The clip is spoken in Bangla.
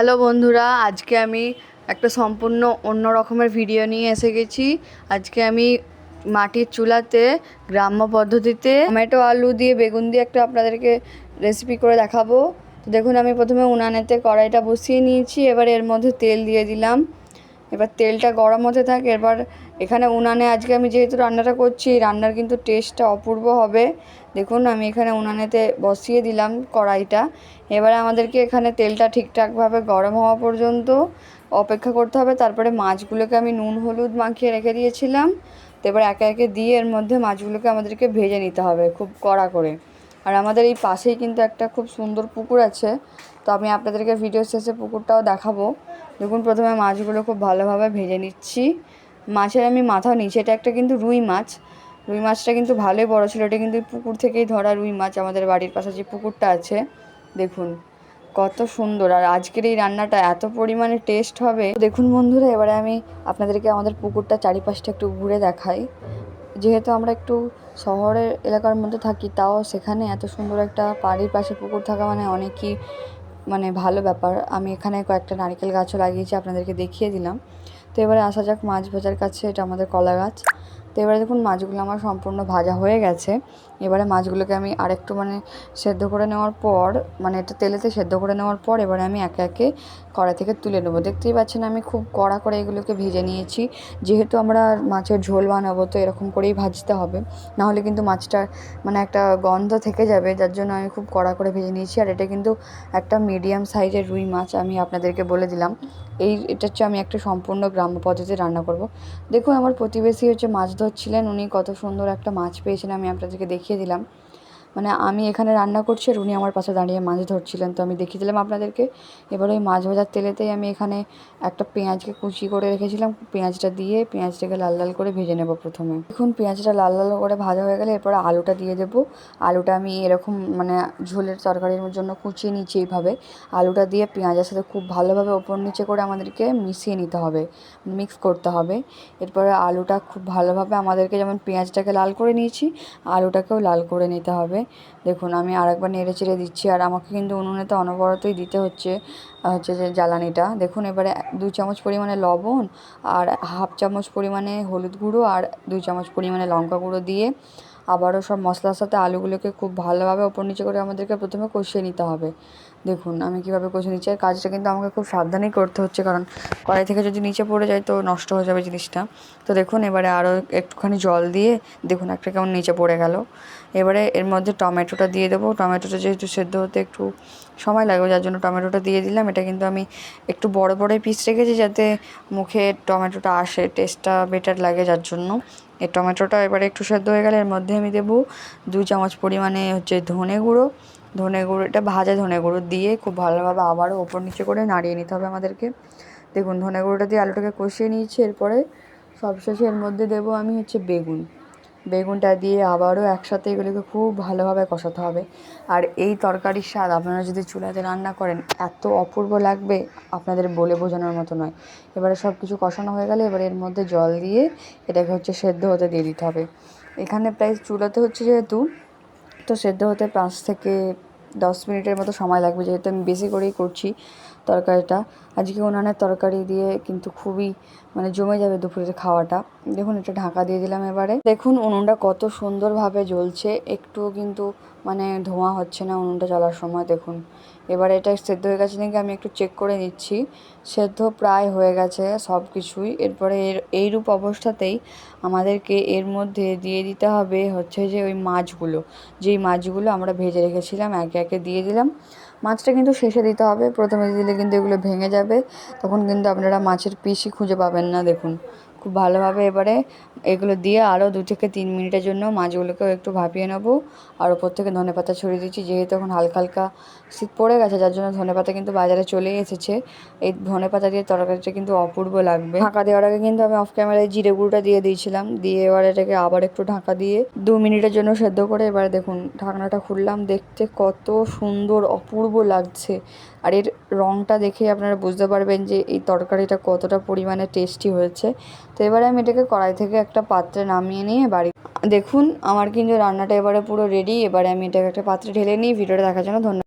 হ্যালো বন্ধুরা, আজকে আমি একটা সম্পূর্ণ অন্য রকমের ভিডিও নিয়ে এসে গেছি। আজকে আমি মাটির চুলাতে, গ্রাম্য পদ্ধতিতে টমেটো, আলু দিয়ে বেগুন দিয়ে একটা আপনাদেরকে রেসিপি করে দেখাবো। তো দেখুন, আমি প্রথমে উনানেতে কড়াইটা বসিয়ে নিয়েছি, এবার এর মধ্যে তেল দিয়ে দিলাম। এবার তেলটা গরম হতে থাকে, এবার এখানে উনানে আজকে আমি যেহেতু রান্নাটা করছি রান্নার কিন্তু টেস্টটা অপূর্ব হবে। দেখুন, আমি এখানে উনানেতে বসিয়ে দিলাম কড়াইটা। এবারে আমাদেরকে এখানে তেলটা ঠিকঠাকভাবে গরম হওয়া পর্যন্ত অপেক্ষা করতে হবে। তারপরে মাছগুলোকে আমি নুন, হলুদ মাখিয়ে রেখে দিয়েছিলাম। তো এবার একে একে দিয়ে এর মধ্যে মাছগুলোকে আমাদেরকে ভেজে নিতে হবে খুব কড়া করে। আর আমাদের এই পাশেই কিন্তু একটা খুব সুন্দর পুকুর আছে। তো আমি আপনাদেরকে ভিডিও শেষে পুকুরটাও দেখাবো। দেখুন, প্রথমে মাছগুলো খুব ভালোভাবে ভেজে নিচ্ছি। মাছের আমি মাথাও নিচে এটা একটা কিন্তু রুই মাছ। রুই মাছটা কিন্তু ভালোই বড় ছিল। এটা কিন্তু পুকুর থেকেই ধরা রুই মাছ আমাদের বাড়ির পাশে যে পুকুরটা আছে। দেখুন, কত সুন্দর। আর আজকের এই রান্নাটা এত পরিমাণে টেস্ট হবে। দেখুন বন্ধুরা, এবারে আমি আপনাদেরকে আমাদের পুকুরটা চারিপাশটা একটু ঘুরে দেখাই। যেহেতু আমরা একটু শহরের এলাকার মধ্যে থাকি, তাও সেখানে এত সুন্দর একটা বাড়ির পাশে পুকুর থাকা মানে অনেকই মানে ভালো ব্যাপার। আমি এখানে কয়েকটা নারকেল গাছও লাগিয়েছি, আপনাদেরকে দেখিয়ে দিলাম। তো এবারে আসা যাক মাছ ভাজার কাছে, এটা আমাদের কলা গাছ। তো এবারে দেখুন মাছগুলো আমার সম্পূর্ণ ভাজা হয়ে গেছে। এবারে মাছগুলোকে আমি আরেকটু মানে সেদ্ধ করে নেওয়ার পর মানে এটা তেলেতে সেদ্ধ করে নেওয়ার পর এবারে আমি একে একে কড়া থেকে তুলে নেব। দেখতেই পাচ্ছেন আমি খুব কড়া করে এগুলোকে ভেজে নিয়েছি। যেহেতু আমরা মাছের ঝোল বানাবো, তো এরকম করেই ভাজতে হবে। নাহলে কিন্তু মাছটার মানে একটা গন্ধ থেকে যাবে, যার জন্য আমি খুব কড়া করে ভেজে নিয়েছি। আর এটা কিন্তু একটা মিডিয়াম সাইজের রুই মাছ, আমি আপনাদেরকে বলে দিলাম। এই, এটা হচ্ছে আমি একটা সম্পূর্ণ গ্রাম্য পদ্ধতিতে রান্না করব। দেখুন আমার প্রতিবেশী হচ্ছে মাছ ধরছিলেন উনি কত সুন্দর একটা মাছ পেয়েছেন আমি আপনাদেরকে দেখিয়ে দিলাম। মানে আমি এখানে রান্না করছি আর উনি আমার পাশে দাঁড়িয়ে মাছ ধরছিলেন। তো আমি দেখিয়ে দিলাম আপনাদেরকে। এবার ওই মাছ ভাজার তেলেতেই আমি এখানে একটা পেঁয়াজকে কুচি করে রেখেছিলাম। পেঁয়াজটা দিয়ে পেঁয়াজটাকে লাল লাল করে ভেজে নেব প্রথমে। দেখুন, পেঁয়াজটা লাল লাল করে ভাজা হয়ে গেলে এরপরে আলুটা দিয়ে দেবো। আলুটা আমি এরকম মানে ঝোলের তরকারির জন্য কুচিয়ে নিচ্ছি এইভাবে। আলুটা দিয়ে পেঁয়াজের সাথে খুব ভালোভাবে ওপর নিচে করে আমাদেরকে মিশিয়ে নিতে হবে, মিক্স করতে হবে। এরপরে আলুটা খুব ভালোভাবে আমাদেরকে যেমন পেঁয়াজটাকে লাল করে নিয়েছি, আলুটাকেও লাল করে নিতে হবে। দেখুন, আমি আরেকবার নেড়ে চেড়ে দিচ্ছি আর আমাকে কিন্তু উনুনে তো অনবরতই দিতে হচ্ছে হচ্ছে যে জ্বালানিটা। দেখুন, এবারে দু চামচ পরিমাণে লবণ আর হাফ চামচ পরিমাণে হলুদ গুঁড়ো আর দুই চামচ পরিমাণে লঙ্কা গুঁড়ো দিয়ে আবারও সব মশলার সাথে আলুগুলোকে খুব ভালোভাবে ওপর নিচে করে আমাদেরকে প্রথমে কষিয়ে নিতে হবে। দেখুন, আমি কীভাবে কষিয়ে নিচ্ছি। আর কাজটা কিন্তু আমাকে খুব সাবধানেই করতে হচ্ছে, কারণ কড়াই থেকে যদি নিচে পড়ে যায় তো নষ্ট হয়ে যাবে জিনিসটা। তো দেখুন, এবারে আরও একটুখানি জল দিয়ে, দেখুন একটা কেমন নিচে পড়ে গেল। এবারে এর মধ্যে টমেটোটা দিয়ে দেবো। টমেটোটা যেহেতু সেদ্ধ হতে একটু সময় লাগবে, যার জন্য টমেটোটা দিয়ে দিলাম। এটা কিন্তু আমি একটু বড় বড় পিস রেখেছি যাতে মুখে টমেটোটা আসে টেস্টটা বেটার লাগে যার জন্য। এই টমেটোটা এবারে একটু সেদ্ধ হয়ে গেলে এর মধ্যে আমি দেবো দু চামচ পরিমাণে হচ্ছে ধনে গুঁড়ো ধনে গুঁড়ো, এটা ভাজা ধনে গুঁড়ো দিয়ে খুব ভালোভাবে আবারও ওপর নিচে করে নাড়িয়ে নিতে হবে আমাদেরকে। দেখুন, ধনে গুঁড়োটা দিয়ে আলুটাকে কষিয়ে নিয়েছি, এরপরে সবশেষে এর মধ্যে দেবো আমি হচ্ছে বেগুন। বেগুনটা দিয়ে আবারও একসাথে এগুলোকে খুব ভালোভাবে কষাতে হবে। আর এই তরকারির স্বাদ আপনারা যদি চুলাতে রান্না করেন, এত অপূর্ব লাগবে আপনাদের বলে বোঝানোর মতো নয়। এবারে সব কিছু কষানো হয়ে গেলে এবারে এর মধ্যে জল দিয়ে এটাকে হচ্ছে সেদ্ধ হতে দিয়ে দিতে হবে। এখানে প্রায় চুলাতে হচ্ছে যেহেতু তো সেদ্ধ হতে পাঁচ থেকে দশ মিনিটের মতো সময় লাগবে। যেহেতু আমি বেশি করেই করছি তরকারিটা। আজকে উনানের তরকারি দিয়ে কিন্তু খুবই মানে জমে যাবে দুপুরের খাওয়াটা। দেখুন, এটা ঢাকা দিয়ে দিলাম এবারে। দেখুন, উনুনটা কত সুন্দরভাবে জ্বলছে। একটু কিন্তু মানে ধোঁয়া হচ্ছে না, উনুনটা জ্বলার সময় দেখুন। এবার এটা সেদ্ধ হয়ে গেছে নাকি আমি একটু চেক করে নিচ্ছি। সেদ্ধ প্রায় হয়ে গেছে সব কিছুই। এরপরে এর, এইরূপ অবস্থাতেই আমাদেরকে এর মধ্যে দিয়ে দিতে হবে হচ্ছে যে ওই মাছগুলো। যেই মাছগুলো আমরা ভেজে রেখেছিলাম, একে একে দিয়ে দিলাম। মাছটা কিন্তু শেষে দিতে হবে। প্রথমে দিলে কিন্তু এগুলো ভেঙে যাবে। তখন কিন্তু আপনারা মাছের পিসই খুঁজে পাবেন না, দেখুন। খুব ভালোভাবে এবারে এগুলো দিয়ে আরও দু থেকে তিন মিনিটের জন্য মাছগুলোকেও একটু ভাপিয়ে নেব। আর ওপর থেকে ধনে পাতা ছড়িয়ে দিচ্ছি, যেহেতু এখন হালকা হালকা শীত পড়ে গেছে, যার জন্য ধনে পাতা কিন্তু বাজারে চলে এসেছে। এই ধনে পাতা দিয়ে তরকারিটা কিন্তু অপূর্ব লাগবে। ঢাকা দেওয়ার আগে কিন্তু আমি অফ ক্যামেরায় জিরে গুঁড়োটা দিয়ে দিয়েছিলাম। দিয়ে এবার এটাকে আবার একটু ঢাকা দিয়ে দু মিনিটের জন্য সেদ্ধ করে এবারে দেখুন ঢাকনাটা খুললাম, দেখতে কত সুন্দর অপূর্ব লাগছে। আর এর রঙটা দেখে আপনারা বুঝতে পারবেন যে এই তরকারিটা কতটা পরিমাণে টেস্টি হয়েছে। তো এবারে আমি এটাকে কড়াই থেকে একটা পাত্রে নামিয়ে নিয়ে বাড়ি দেখুন, আমার কিন্তু রান্নাটা এবারে পুরো রেডি এবারে আমি এটাকে একটা পাত্রে ঢেলে নিই। ভিডিওটা দেখার জন্য ধন্যবাদ।